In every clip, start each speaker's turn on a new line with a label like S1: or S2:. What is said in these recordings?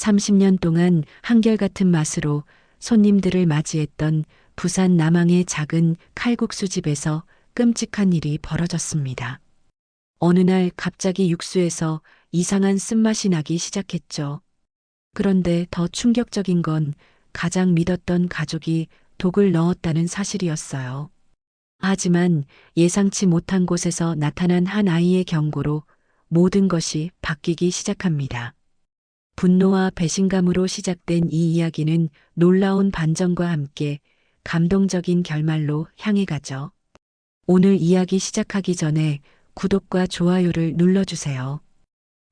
S1: 30년 동안 한결같은 맛으로 손님들을 맞이했던 부산 남항의 작은 칼국수 집에서 끔찍한 일이 벌어졌습니다. 어느 날 갑자기 육수에서 이상한 쓴맛이 나기 시작했죠. 그런데 더 충격적인 건 가장 믿었던 가족이 독을 넣었다는 사실이었어요. 하지만 예상치 못한 곳에서 나타난 한 아이의 경고로 모든 것이 바뀌기 시작합니다. 분노와 배신감으로 시작된 이 이야기는 놀라운 반전과 함께 감동적인 결말로 향해 가죠. 오늘 이야기 시작하기 전에 구독과 좋아요를 눌러주세요.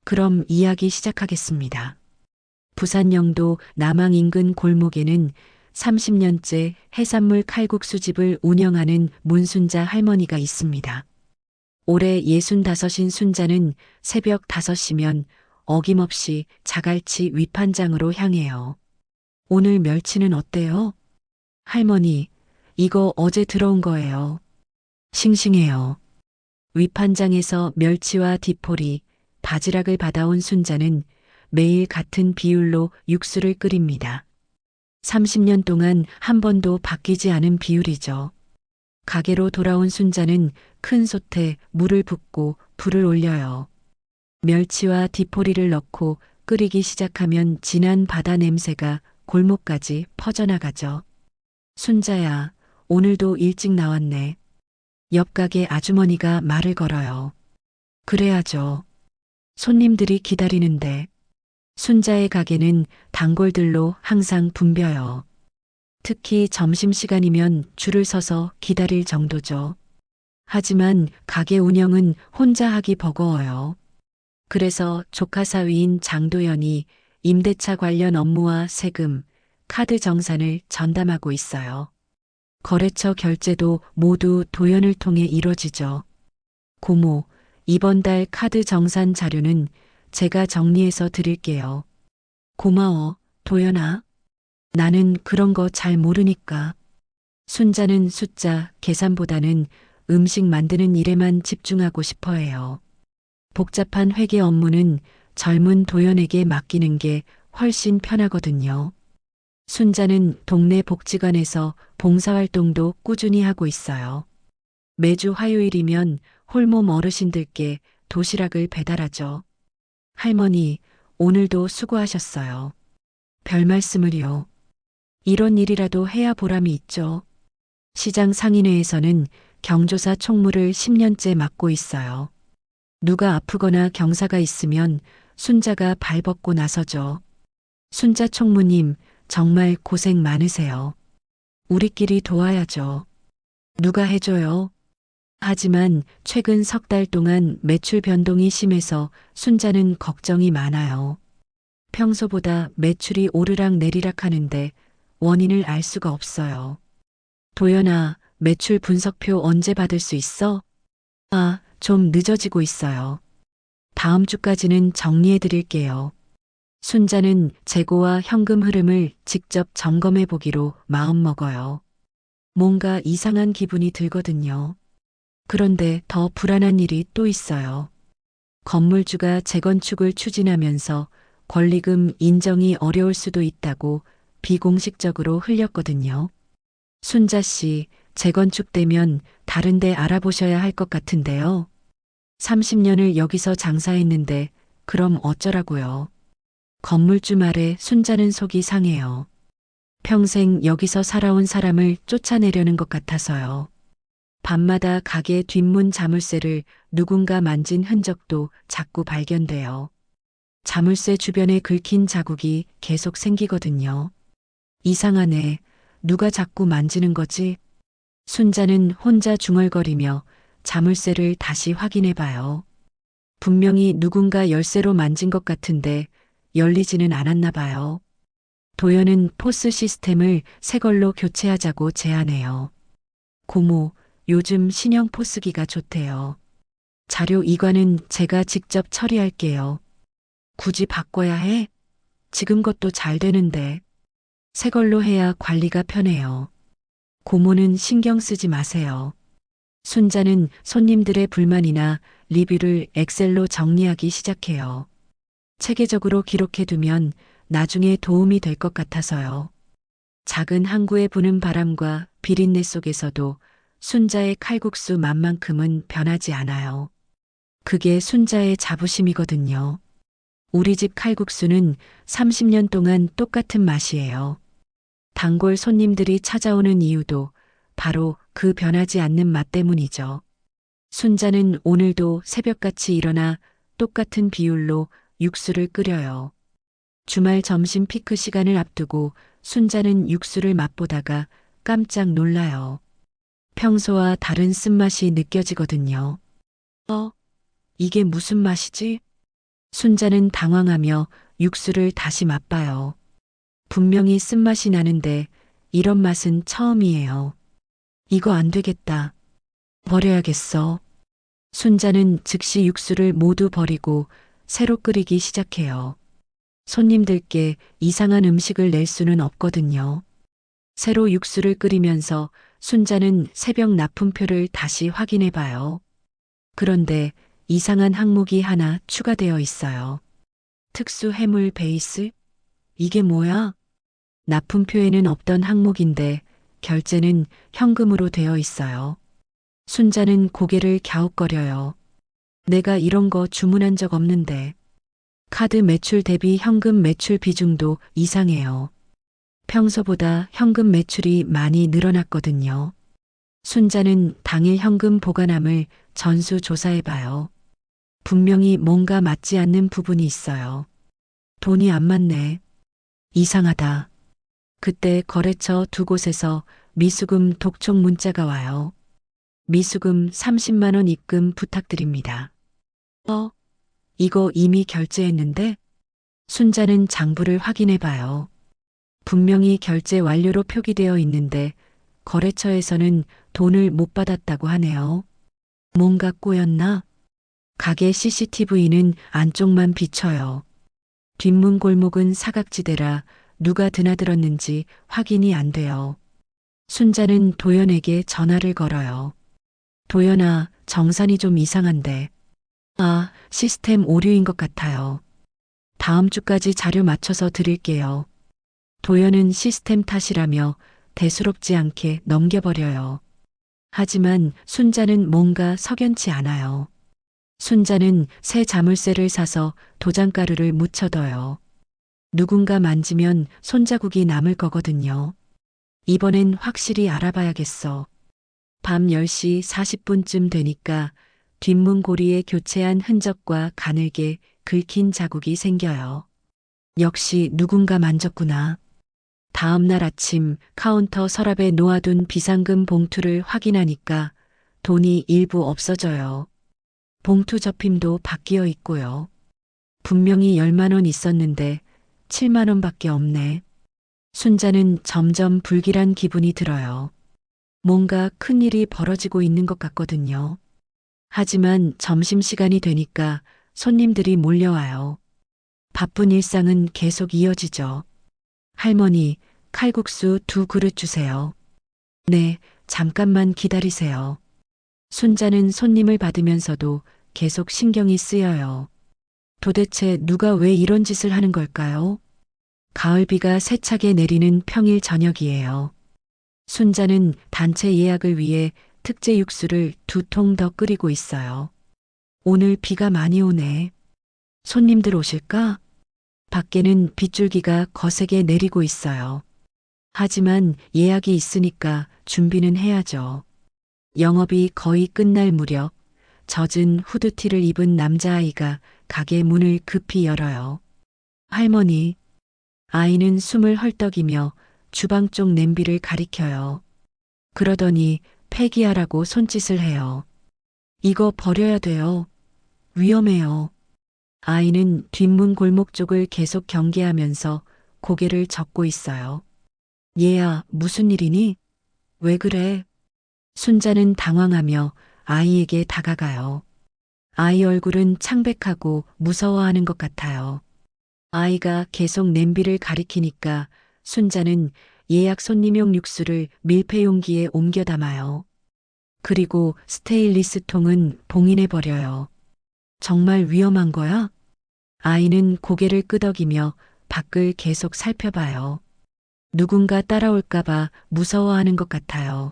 S1: 그럼 이야기 시작하겠습니다. 부산 영도 남항 인근 골목에는 30년째 해산물 칼국수 집을 운영하는 문순자 할머니가 있습니다. 올해 65인 순자는 새벽 5시면 어김없이 자갈치 위판장으로 향해요. 오늘 멸치는 어때요? 할머니, 이거 어제 들어온 거예요. 싱싱해요. 위판장에서 멸치와 디포리, 바지락을 받아온 순자는 매일 같은 비율로 육수를 끓입니다. 30년 동안 한 번도 바뀌지 않은 비율이죠. 가게로 돌아온 순자는 큰 솥에 물을 붓고 불을 올려요. 멸치와 디포리를 넣고 끓이기 시작하면 진한 바다 냄새가 골목까지 퍼져나가죠. 순자야, 오늘도 일찍 나왔네. 옆 가게 아주머니가 말을 걸어요. 그래야죠. 손님들이 기다리는데. 순자의 가게는 단골들로 항상 붐벼요. 특히 점심시간이면 줄을 서서 기다릴 정도죠. 하지만 가게 운영은 혼자 하기 버거워요. 그래서 조카 사위인 장도연이 임대차 관련 업무와 세금, 카드 정산을 전담하고 있어요. 거래처 결제도 모두 도연을 통해 이루어지죠. 고모, 이번 달 카드 정산 자료는 제가 정리해서 드릴게요. 고마워, 도연아. 나는 그런 거 잘 모르니까. 순자는 숫자, 계산보다는 음식 만드는 일에만 집중하고 싶어 해요. 복잡한 회계 업무는 젊은 도연에게 맡기는 게 훨씬 편하거든요. 순자는 동네 복지관에서 봉사활동도 꾸준히 하고 있어요. 매주 화요일이면 홀몸 어르신들께 도시락을 배달하죠. 할머니, 오늘도 수고하셨어요. 별 말씀을요. 이런 일이라도 해야 보람이 있죠. 시장 상인회에서는 경조사 총무를 10년째 맡고 있어요. 누가 아프거나 경사가 있으면 순자가 발벗고 나서죠. 순자 총무님, 정말 고생 많으세요. 우리끼리 도와야죠. 누가 해줘요? 하지만 최근 석 달 동안 매출 변동이 심해서 순자는 걱정이 많아요. 평소보다 매출이 오르락 내리락 하는데 원인을 알 수가 없어요. 도연아, 매출 분석표 언제 받을 수 있어? 아, 좀 늦어지고 있어요. 다음 주까지는 정리해 드릴게요. 순자는 재고와 현금 흐름을 직접 점검해 보기로 마음먹어요. 뭔가 이상한 기분이 들거든요. 그런데 더 불안한 일이 또 있어요. 건물주가 재건축을 추진하면서 권리금 인정이 어려울 수도 있다고 비공식적으로 흘렸거든요. 순자 씨, 재건축되면 다른 데 알아보셔야 할 것 같은데요. 30년을 여기서 장사했는데 그럼 어쩌라고요. 건물주 말에 순자는 속이 상해요. 평생 여기서 살아온 사람을 쫓아내려는 것 같아서요. 밤마다 가게 뒷문 자물쇠를 누군가 만진 흔적도 자꾸 발견돼요. 자물쇠 주변에 긁힌 자국이 계속 생기거든요. 이상하네. 누가 자꾸 만지는 거지? 순자는 혼자 중얼거리며 자물쇠를 다시 확인해 봐요. 분명히 누군가 열쇠로 만진 것 같은데 열리지는 않았나 봐요. 도연은 포스 시스템을 새 걸로 교체하자고 제안해요. 고모, 요즘 신형 포스기가 좋대요. 자료 이관은 제가 직접 처리할게요. 굳이 바꿔야 해? 지금 것도 잘 되는데. 새 걸로 해야 관리가 편해요. 고모는 신경 쓰지 마세요. 순자는 손님들의 불만이나 리뷰를 엑셀로 정리하기 시작해요. 체계적으로 기록해두면 나중에 도움이 될 것 같아서요. 작은 항구에 부는 바람과 비린내 속에서도 순자의 칼국수 맛만큼은 변하지 않아요. 그게 순자의 자부심이거든요. 우리 집 칼국수는 30년 동안 똑같은 맛이에요. 단골 손님들이 찾아오는 이유도 바로 그 변하지 않는 맛 때문이죠. 순자는 오늘도 새벽같이 일어나 똑같은 비율로 육수를 끓여요. 주말 점심 피크 시간을 앞두고 순자는 육수를 맛보다가 깜짝 놀라요. 평소와 다른 쓴맛이 느껴지거든요. 어? 이게 무슨 맛이지? 순자는 당황하며 육수를 다시 맛봐요. 분명히 쓴맛이 나는데 이런 맛은 처음이에요. 이거 안 되겠다. 버려야겠어. 순자는 즉시 육수를 모두 버리고 새로 끓이기 시작해요. 손님들께 이상한 음식을 낼 수는 없거든요. 새로 육수를 끓이면서 순자는 새벽 납품표를 다시 확인해 봐요. 그런데 이상한 항목이 하나 추가되어 있어요. 특수 해물 베이스? 이게 뭐야? 납품표에는 없던 항목인데 결제는 현금으로 되어 있어요. 순자는 고개를 갸웃거려요. 내가 이런 거 주문한 적 없는데. 카드 매출 대비 현금 매출 비중도 이상해요. 평소보다 현금 매출이 많이 늘어났거든요. 순자는 당일 현금 보관함을 전수 조사해봐요. 분명히 뭔가 맞지 않는 부분이 있어요. 돈이 안 맞네. 이상하다. 그때 거래처 두 곳에서 미수금 독촉 문자가 와요. 미수금 30만원 입금 부탁드립니다. 어? 이거 이미 결제했는데? 순자는 장부를 확인해 봐요. 분명히 결제 완료로 표기되어 있는데 거래처에서는 돈을 못 받았다고 하네요. 뭔가 꼬였나? 가게 CCTV는 안쪽만 비쳐요. 뒷문 골목은 사각지대라 누가 드나들었는지 확인이 안 돼요. 순자는 도연에게 전화를 걸어요. 도연아, 정산이 좀 이상한데. 아, 시스템 오류인 것 같아요. 다음 주까지 자료 맞춰서 드릴게요. 도연은 시스템 탓이라며 대수롭지 않게 넘겨버려요. 하지만 순자는 뭔가 석연치 않아요. 순자는 새 자물쇠를 사서 도장가루를 묻혀둬요. 누군가 만지면 손자국이 남을 거거든요. 이번엔 확실히 알아봐야겠어. 밤 10시 40분쯤 되니까 뒷문 고리에 교체한 흔적과 가늘게 긁힌 자국이 생겨요. 역시 누군가 만졌구나. 다음 날 아침 카운터 서랍에 놓아둔 비상금 봉투를 확인하니까 돈이 일부 없어져요. 봉투 접힘도 바뀌어 있고요. 분명히 10만 원 있었는데 7만 원밖에 없네. 순자는 점점 불길한 기분이 들어요. 뭔가 큰 일이 벌어지고 있는 것 같거든요. 하지만 점심시간이 되니까 손님들이 몰려와요. 바쁜 일상은 계속 이어지죠. 할머니, 칼국수 두 그릇 주세요. 네, 잠깐만 기다리세요. 순자는 손님을 받으면서도 계속 신경이 쓰여요. 도대체 누가 왜 이런 짓을 하는 걸까요? 가을비가 세차게 내리는 평일 저녁이에요. 순자는 단체 예약을 위해 특제 육수를 두 통 더 끓이고 있어요. 오늘 비가 많이 오네. 손님들 오실까? 밖에는 빗줄기가 거세게 내리고 있어요. 하지만 예약이 있으니까 준비는 해야죠. 영업이 거의 끝날 무렵 젖은 후드티를 입은 남자아이가 가게 문을 급히 열어요. 할머니. 아이는 숨을 헐떡이며 주방 쪽 냄비를 가리켜요. 그러더니 폐기하라고 손짓을 해요. 이거 버려야 돼요. 위험해요. 아이는 뒷문 골목 쪽을 계속 경계하면서 고개를 젓고 있어요. 얘야, 무슨 일이니? 왜 그래? 순자는 당황하며 아이에게 다가가요. 아이 얼굴은 창백하고 무서워하는 것 같아요. 아이가 계속 냄비를 가리키니까 순자는 예약 손님용 육수를 밀폐 용기에 옮겨 담아요. 그리고 스테인리스 통은 봉인해 버려요. 정말 위험한 거야? 아이는 고개를 끄덕이며 밖을 계속 살펴봐요. 누군가 따라올까봐 무서워하는 것 같아요.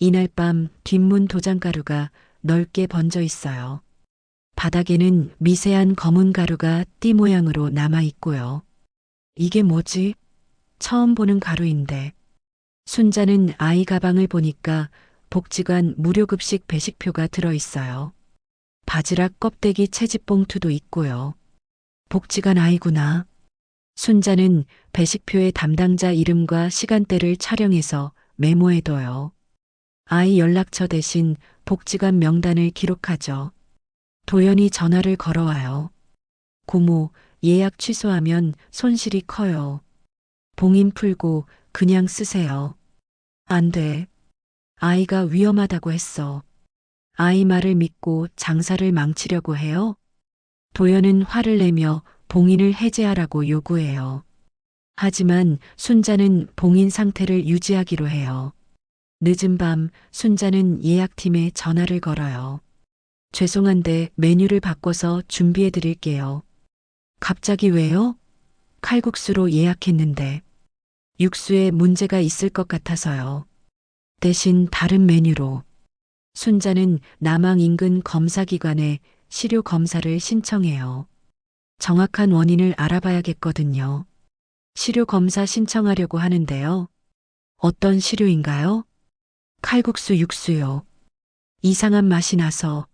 S1: 이날 밤 뒷문 도장가루가 넓게 번져 있어요. 바닥에는 미세한 검은 가루가 띠 모양으로 남아 있고요. 이게 뭐지? 처음 보는 가루인데. 순자는 아이 가방을 보니까 복지관 무료급식 배식표가 들어 있어요. 바지락 껍데기 채집 봉투도 있고요. 복지관 아이구나. 순자는 배식표에 담당자 이름과 시간대를 촬영해서 메모해둬요. 아이 연락처 대신 복지관 명단을 기록하죠. 도연이 전화를 걸어와요. 고모, 예약 취소하면 손실이 커요. 봉인 풀고 그냥 쓰세요. 안 돼. 아이가 위험하다고 했어. 아이 말을 믿고 장사를 망치려고 해요? 도연은 화를 내며 봉인을 해제하라고 요구해요. 하지만 순자는 봉인 상태를 유지하기로 해요. 늦은 밤 순자는 예약팀에 전화를 걸어요. 죄송한데 메뉴를 바꿔서 준비해 드릴게요. 갑자기 왜요? 칼국수로 예약했는데 육수에 문제가 있을 것 같아서요. 대신 다른 메뉴로. 순자는 남항 인근 검사기관에 시료 검사를 신청해요. 정확한 원인을 알아봐야겠거든요. 시료 검사 신청하려고 하는데요. 어떤 시료인가요? 칼국수 육수요. 이상한 맛이 나서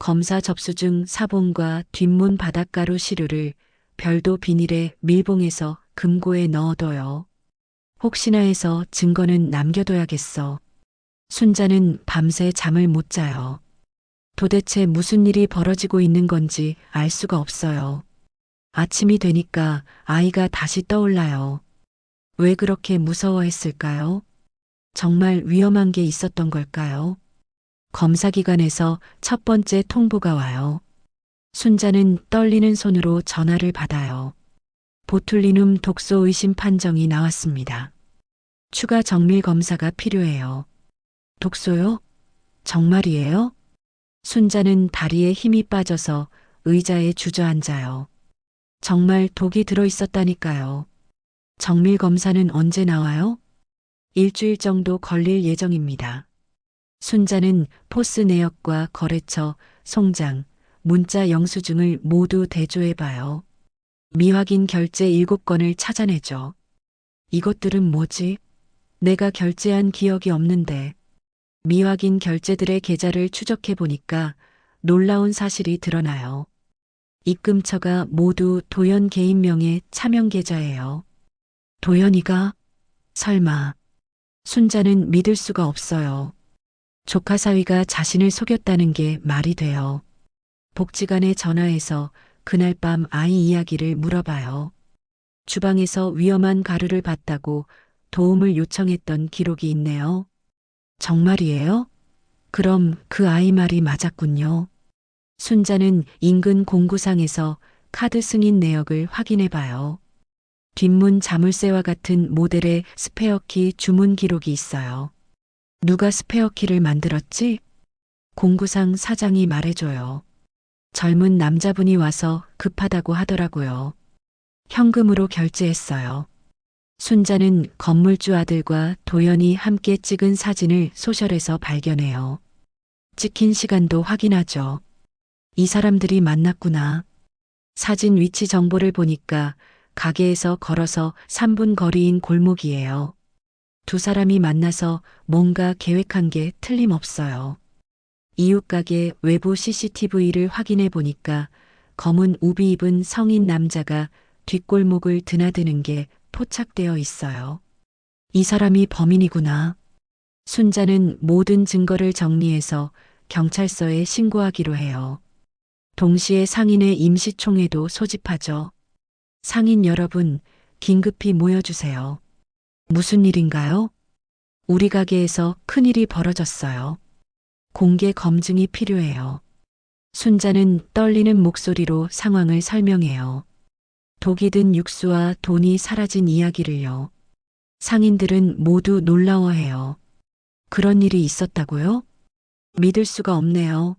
S1: 검사 접수 중 사본과 뒷문 바닷가루 시료를 별도 비닐에 밀봉해서 금고에 넣어둬요. 혹시나 해서 증거는 남겨둬야겠어. 순자는 밤새 잠을 못 자요. 도대체 무슨 일이 벌어지고 있는 건지 알 수가 없어요. 아침이 되니까 아이가 다시 떠올라요. 왜 그렇게 무서워했을까요? 정말 위험한 게 있었던 걸까요? 검사기관에서 첫 번째 통보가 와요. 순자는 떨리는 손으로 전화를 받아요. 보툴리눔 독소 의심 판정이 나왔습니다. 추가 정밀 검사가 필요해요. 독소요? 정말이에요? 순자는 다리에 힘이 빠져서 의자에 주저앉아요. 정말 독이 들어 있었다니까요. 정밀 검사는 언제 나와요? 일주일 정도 걸릴 예정입니다. 순자는 포스 내역과 거래처, 송장, 문자 영수증을 모두 대조해봐요. 미확인 결제 7건을 찾아내죠. 이것들은 뭐지? 내가 결제한 기억이 없는데. 미확인 결제들의 계좌를 추적해보니까 놀라운 사실이 드러나요. 입금처가 모두 도연 개인명의 차명 계좌예요. 도연이가? 설마. 순자는 믿을 수가 없어요. 조카 사위가 자신을 속였다는 게 말이 돼요. 복지관에 전화해서 그날 밤 아이 이야기를 물어봐요. 주방에서 위험한 가루를 봤다고 도움을 요청했던 기록이 있네요. 정말이에요? 그럼 그 아이 말이 맞았군요. 순자는 인근 공구상에서 카드 승인 내역을 확인해 봐요. 뒷문 자물쇠와 같은 모델의 스페어키 주문 기록이 있어요. 누가 스페어키를 만들었지? 공구상 사장이 말해줘요. 젊은 남자분이 와서 급하다고 하더라고요. 현금으로 결제했어요. 순자는 건물주 아들과 도연이 함께 찍은 사진을 소셜에서 발견해요. 찍힌 시간도 확인하죠. 이 사람들이 만났구나. 사진 위치 정보를 보니까 가게에서 걸어서 3분 거리인 골목이에요. 두 사람이 만나서 뭔가 계획한 게 틀림없어요. 이웃 가게 외부 CCTV를 확인해 보니까 검은 우비 입은 성인 남자가 뒷골목을 드나드는 게 포착되어 있어요. 이 사람이 범인이구나. 순자는 모든 증거를 정리해서 경찰서에 신고하기로 해요. 동시에 상인의 임시총회도 소집하죠. 상인 여러분, 긴급히 모여주세요. 무슨 일인가요? 우리 가게에서 큰일이 벌어졌어요. 공개 검증이 필요해요. 순자는 떨리는 목소리로 상황을 설명해요. 독이 든 육수와 돈이 사라진 이야기를요. 상인들은 모두 놀라워해요. 그런 일이 있었다고요? 믿을 수가 없네요.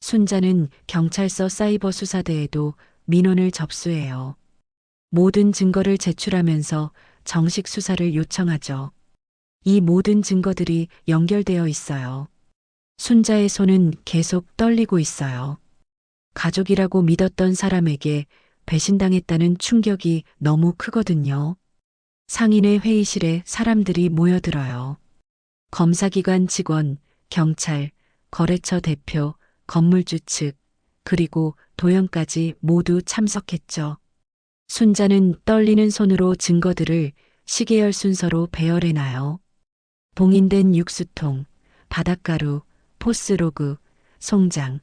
S1: 순자는 경찰서 사이버 수사대에도 민원을 접수해요. 모든 증거를 제출하면서 정식 수사를 요청하죠. 이 모든 증거들이 연결되어 있어요. 순자의 손은 계속 떨리고 있어요. 가족이라고 믿었던 사람에게 배신당했다는 충격이 너무 크거든요. 상인의 회의실에 사람들이 모여들어요. 검사기관 직원, 경찰, 거래처 대표, 건물주 측, 그리고 도연까지 모두 참석했죠. 순자는 떨리는 손으로 증거들을 시계열 순서로 배열해놔요. 봉인된 육수통, 바닷가루, 포스로그, 송장,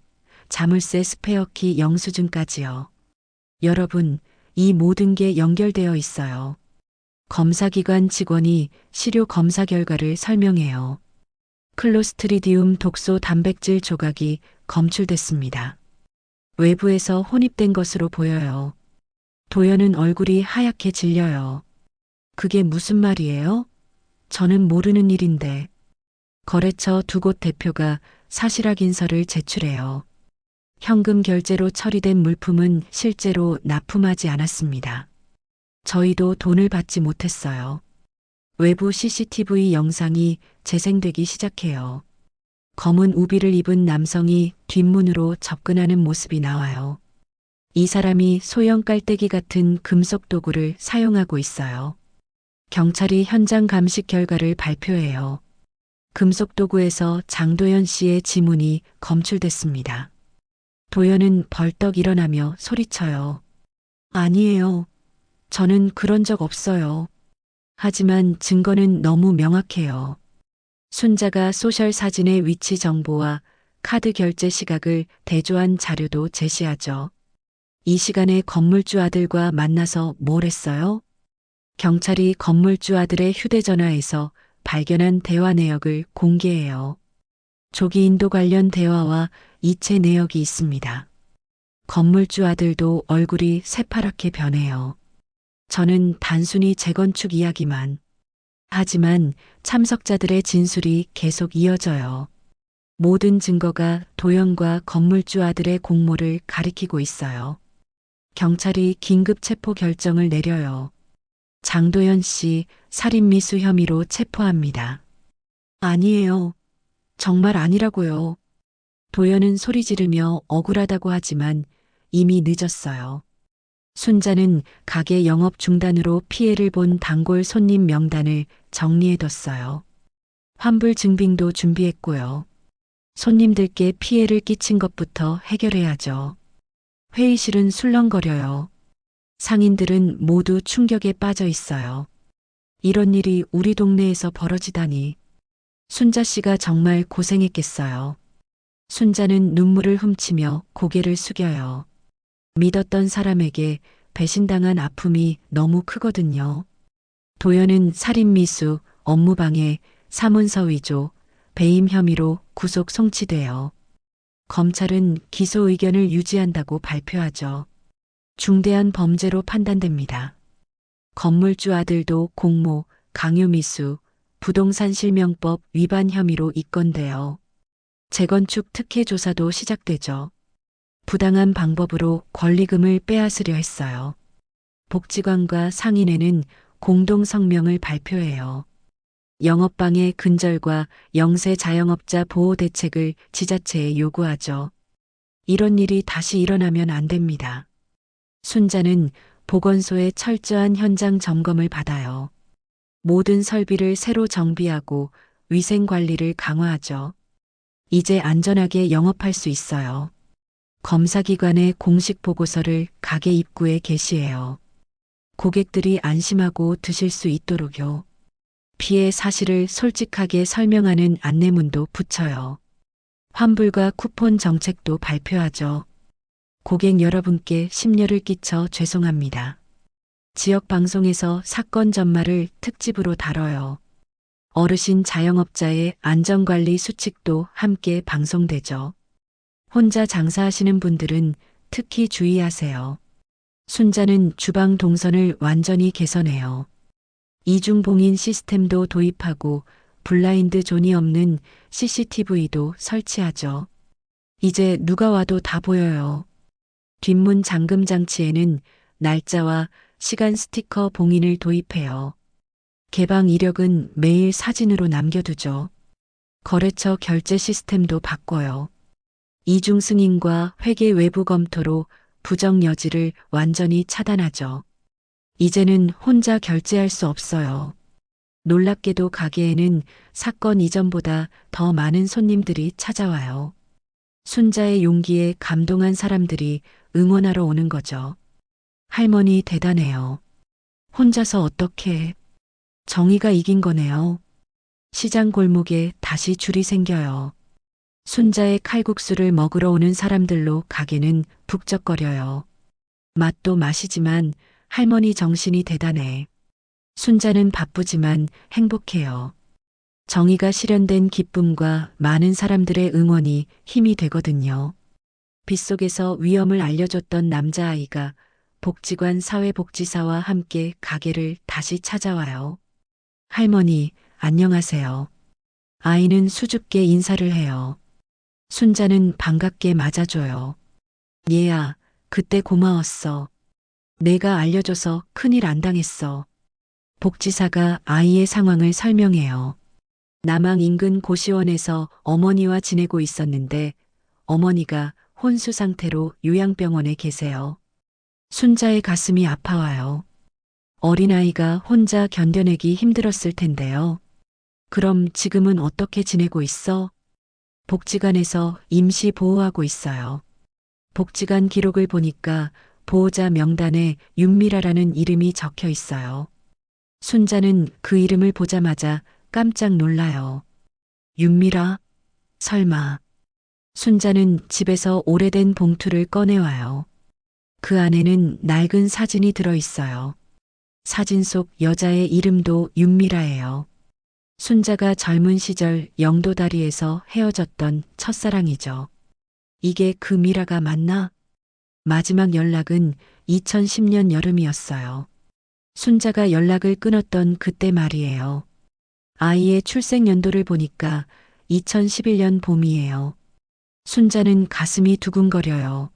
S1: 자물쇠 스페어키 영수증까지요. 여러분, 이 모든 게 연결되어 있어요. 검사기관 직원이 시료 검사 결과를 설명해요. 클로스트리디움 독소 단백질 조각이 검출됐습니다. 외부에서 혼입된 것으로 보여요. 도연은 얼굴이 하얗게 질려요. 그게 무슨 말이에요? 저는 모르는 일인데. 거래처 두 곳 대표가 사실 확 인서를 제출해요. 현금 결제로 처리된 물품은 실제로 납품하지 않았습니다. 저희도 돈을 받지 못했어요. 외부 CCTV 영상이 재생되기 시작해요. 검은 우비를 입은 남성이 뒷문으로 접근하는 모습이 나와요. 이 사람이 소형 깔때기 같은 금속 도구를 사용하고 있어요. 경찰이 현장 감식 결과를 발표해요. 금속 도구에서 장도연 씨의 지문이 검출됐습니다. 도연은 벌떡 일어나며 소리쳐요. 아니에요. 저는 그런 적 없어요. 하지만 증거는 너무 명확해요. 순자가 소셜 사진의 위치 정보와 카드 결제 시각을 대조한 자료도 제시하죠. 이 시간에 건물주 아들과 만나서 뭘 했어요? 경찰이 건물주 아들의 휴대전화에서 발견한 대화 내역을 공개해요. 조기 인도 관련 대화와 이체 내역이 있습니다. 건물주 아들도 얼굴이 새파랗게 변해요. 저는 단순히 재건축 이야기만. 하지만 참석자들의 진술이 계속 이어져요. 모든 증거가 도연과 건물주 아들의 공모를 가리키고 있어요. 경찰이 긴급 체포 결정을 내려요. 장도연 씨 살인미수 혐의로 체포합니다. 아니에요. 정말 아니라고요. 도연은 소리 지르며 억울하다고 하지만 이미 늦었어요. 순자는 가게 영업 중단으로 피해를 본 단골 손님 명단을 정리해뒀어요. 환불 증빙도 준비했고요. 손님들께 피해를 끼친 것부터 해결해야죠. 회의실은 술렁거려요. 상인들은 모두 충격에 빠져 있어요. 이런 일이 우리 동네에서 벌어지다니. 순자 씨가 정말 고생했겠어요. 순자는 눈물을 훔치며 고개를 숙여요. 믿었던 사람에게 배신당한 아픔이 너무 크거든요. 도연은 살인미수, 업무방해, 사문서 위조, 배임 혐의로 구속 송치돼요. 검찰은 기소 의견을 유지한다고 발표하죠. 중대한 범죄로 판단됩니다. 건물주 아들도 공모, 강요미수, 부동산 실명법 위반 혐의로 입건돼요. 재건축 특혜 조사도 시작되죠. 부당한 방법으로 권리금을 빼앗으려 했어요. 복지관과 상인회는 공동 성명을 발표해요. 영업방해 근절과 영세 자영업자 보호 대책을 지자체에 요구하죠. 이런 일이 다시 일어나면 안 됩니다. 순자는 보건소에 철저한 현장 점검을 받아요. 모든 설비를 새로 정비하고 위생 관리를 강화하죠. 이제 안전하게 영업할 수 있어요. 검사기관의 공식 보고서를 가게 입구에 게시해요. 고객들이 안심하고 드실 수 있도록요. 피해 사실을 솔직하게 설명하는 안내문도 붙여요. 환불과 쿠폰 정책도 발표하죠. 고객 여러분께 심려를 끼쳐 죄송합니다. 지역 방송에서 사건 전말을 특집으로 다뤄요. 어르신 자영업자의 안전관리 수칙도 함께 방송되죠. 혼자 장사하시는 분들은 특히 주의하세요. 순자는 주방 동선을 완전히 개선해요. 이중봉인 시스템도 도입하고 블라인드 존이 없는 CCTV도 설치하죠. 이제 누가 와도 다 보여요. 뒷문 잠금 장치에는 날짜와 시간 스티커 봉인을 도입해요. 개방 이력은 매일 사진으로 남겨두죠. 거래처 결제 시스템도 바꿔요. 이중 승인과 회계 외부 검토로 부정 여지를 완전히 차단하죠. 이제는 혼자 결제할 수 없어요. 놀랍게도 가게에는 사건 이전보다 더 많은 손님들이 찾아와요. 순자의 용기에 감동한 사람들이 응원하러 오는 거죠. 할머니 대단해요. 혼자서 어떻게 정의가 이긴 거네요. 시장 골목에 다시 줄이 생겨요. 순자의 칼국수를 먹으러 오는 사람들로 가게는 북적거려요. 맛도 맛이지만 할머니 정신이 대단해. 순자는 바쁘지만 행복해요. 정의가 실현된 기쁨과 많은 사람들의 응원이 힘이 되거든요. 빗속에서 위험을 알려줬던 남자아이가 복지관 사회복지사와 함께 가게를 다시 찾아와요. 할머니, 안녕하세요. 아이는 수줍게 인사를 해요. 순자는 반갑게 맞아줘요. 얘야, 그때 고마웠어. 내가 알려줘서 큰일 안 당했어. 복지사가 아이의 상황을 설명해요. 남항 인근 고시원에서 어머니와 지내고 있었는데 어머니가 혼수 상태로 요양병원에 계세요. 순자의 가슴이 아파와요. 어린아이가 혼자 견뎌내기 힘들었을 텐데요. 그럼 지금은 어떻게 지내고 있어? 복지관에서 임시 보호하고 있어요. 복지관 기록을 보니까 보호자 명단에 윤미라라는 이름이 적혀 있어요. 순자는 그 이름을 보자마자 깜짝 놀라요. 윤미라? 설마. 순자는 집에서 오래된 봉투를 꺼내와요. 그 안에는 낡은 사진이 들어 있어요. 사진 속 여자의 이름도 윤미라예요. 순자가 젊은 시절 영도다리에서 헤어졌던 첫사랑이죠. 이게 그 미라가 맞나? 마지막 연락은 2010년 여름이었어요. 순자가 연락을 끊었던 그때 말이에요. 아이의 출생 연도를 보니까 2011년 봄이에요. 순자는 가슴이 두근거려요.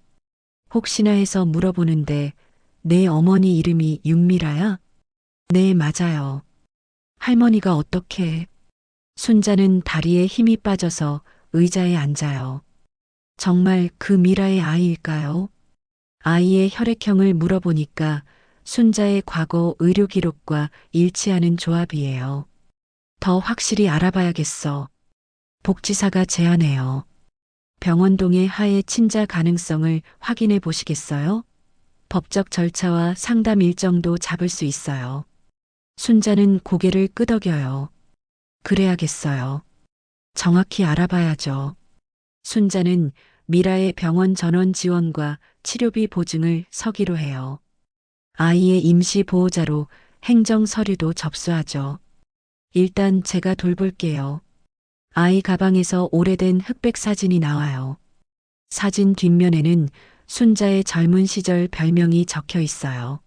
S1: 혹시나 해서 물어보는데 내 어머니 이름이 윤미라야? 네, 맞아요. 할머니가 어떻게? 순자는 다리에 힘이 빠져서 의자에 앉아요. 정말 그 미라의 아이일까요? 아이의 혈액형을 물어보니까 순자의 과거 의료 기록과 일치하는 조합이에요. 더 확실히 알아봐야겠어. 복지사가 제안해요. 병원동의 하해 친자 가능성을 확인해 보시겠어요? 법적 절차와 상담 일정도 잡을 수 있어요. 순자는 고개를 끄덕여요. 그래야겠어요. 정확히 알아봐야죠. 순자는 미라의 병원 전원 지원과 치료비 보증을 서기로 해요. 아이의 임시 보호자로 행정 서류도 접수하죠. 일단 제가 돌볼게요. 아이 가방에서 오래된 흑백 사진이 나와요. 사진 뒷면에는 순자의 젊은 시절 별명이 적혀 있어요.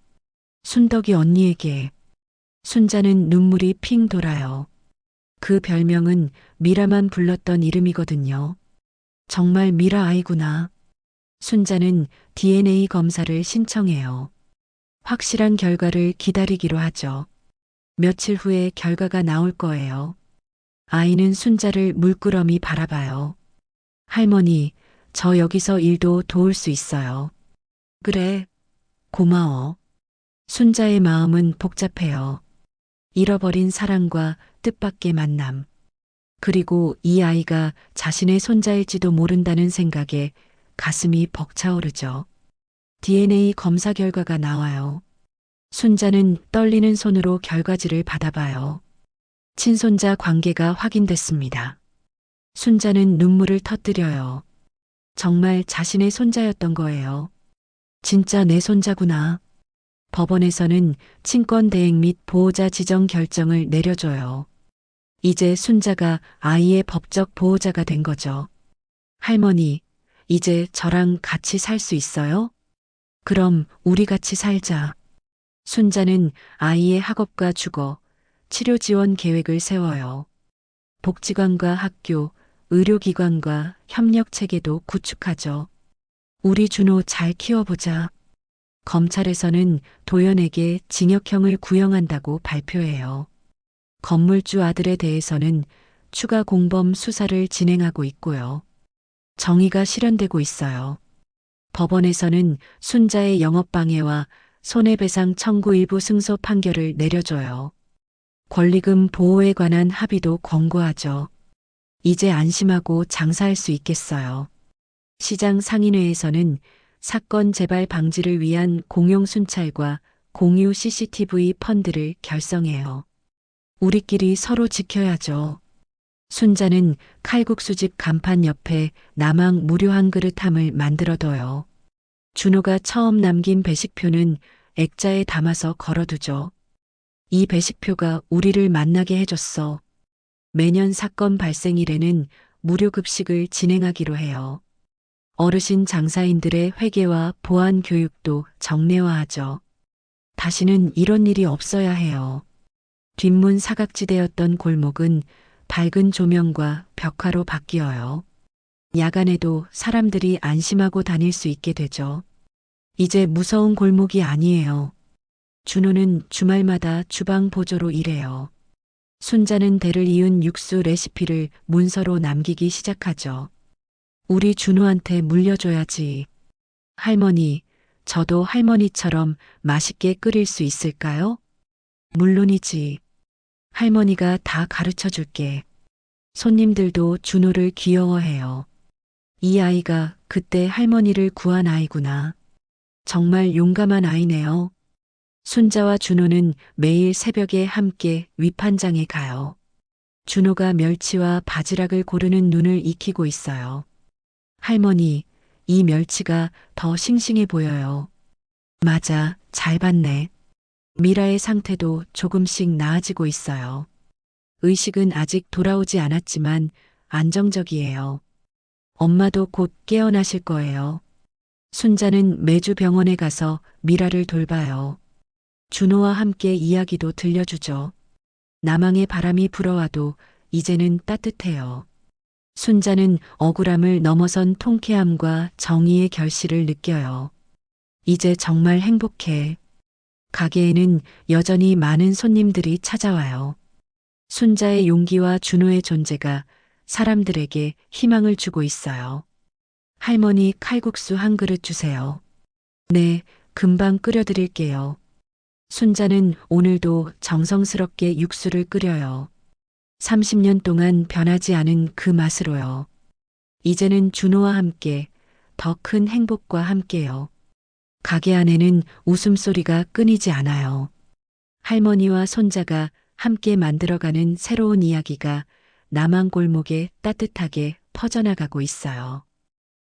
S1: 순덕이 언니에게. 순자는 눈물이 핑 돌아요. 그 별명은 미라만 불렀던 이름이거든요. 정말 미라 아이구나. 순자는 DNA 검사를 신청해요. 확실한 결과를 기다리기로 하죠. 며칠 후에 결과가 나올 거예요. 아이는 순자를 물끄러미 바라봐요. 할머니, 저 여기서 일도 도울 수 있어요. 그래. 고마워. 순자의 마음은 복잡해요. 잃어버린 사랑과 뜻밖의 만남. 그리고 이 아이가 자신의 손자일지도 모른다는 생각에 가슴이 벅차오르죠. DNA 검사 결과가 나와요. 순자는 떨리는 손으로 결과지를 받아봐요. 친손자 관계가 확인됐습니다. 순자는 눈물을 터뜨려요. 정말 자신의 손자였던 거예요. 진짜 내 손자구나. 법원에서는 친권 대행 및 보호자 지정 결정을 내려줘요. 이제 순자가 아이의 법적 보호자가 된 거죠. 할머니, 이제 저랑 같이 살 수 있어요? 그럼 우리 같이 살자. 순자는 아이의 학업과 주거, 치료 지원 계획을 세워요. 복지관과 학교, 의료기관과 협력 체계도 구축하죠. 우리 준호 잘 키워보자. 검찰에서는 도연에게 징역형을 구형한다고 발표해요. 건물주 아들에 대해서는 추가 공범 수사를 진행하고 있고요. 정의가 실현되고 있어요. 법원에서는 순자의 영업방해와 손해배상 청구 일부 승소 판결을 내려줘요. 권리금 보호에 관한 합의도 권고하죠. 이제 안심하고 장사할 수 있겠어요. 시장 상인회에서는 사건 재발 방지를 위한 공용 순찰과 공유 CCTV 펀드를 결성해요. 우리끼리 서로 지켜야죠. 순자는 칼국수집 간판 옆에 남항 무료 한 그릇 함을 만들어 둬요. 준호가 처음 남긴 배식표는 액자에 담아서 걸어두죠. 이 배식표가 우리를 만나게 해줬어. 매년 사건 발생일에는 무료 급식을 진행하기로 해요. 어르신 장사인들의 회계와 보안 교육도 정례화하죠. 다시는 이런 일이 없어야 해요. 뒷문 사각지대였던 골목은 밝은 조명과 벽화로 바뀌어요. 야간에도 사람들이 안심하고 다닐 수 있게 되죠. 이제 무서운 골목이 아니에요. 준호는 주말마다 주방 보조로 일해요. 순자는 대를 이은 육수 레시피를 문서로 남기기 시작하죠. 우리 준호한테 물려줘야지. 할머니, 저도 할머니처럼 맛있게 끓일 수 있을까요? 물론이지. 할머니가 다 가르쳐 줄게. 손님들도 준호를 귀여워해요. 이 아이가 그때 할머니를 구한 아이구나. 정말 용감한 아이네요. 순자와 준호는 매일 새벽에 함께 위판장에 가요. 준호가 멸치와 바지락을 고르는 눈을 익히고 있어요. 할머니, 이 멸치가 더 싱싱해 보여요. 맞아, 잘 봤네. 미라의 상태도 조금씩 나아지고 있어요. 의식은 아직 돌아오지 않았지만 안정적이에요. 엄마도 곧 깨어나실 거예요. 순자는 매주 병원에 가서 미라를 돌봐요. 준호와 함께 이야기도 들려주죠. 남항의 바람이 불어와도 이제는 따뜻해요. 순자는 억울함을 넘어선 통쾌함과 정의의 결실을 느껴요. 이제 정말 행복해. 가게에는 여전히 많은 손님들이 찾아와요. 순자의 용기와 준호의 존재가 사람들에게 희망을 주고 있어요. 할머니 칼국수 한 그릇 주세요. 네, 금방 끓여드릴게요. 순자는 오늘도 정성스럽게 육수를 끓여요. 30년 동안 변하지 않은 그 맛으로요. 이제는 준호와 함께 더 큰 행복과 함께요. 가게 안에는 웃음소리가 끊이지 않아요. 할머니와 손자가 함께 만들어가는 새로운 이야기가 남한 골목에 따뜻하게 퍼져나가고 있어요.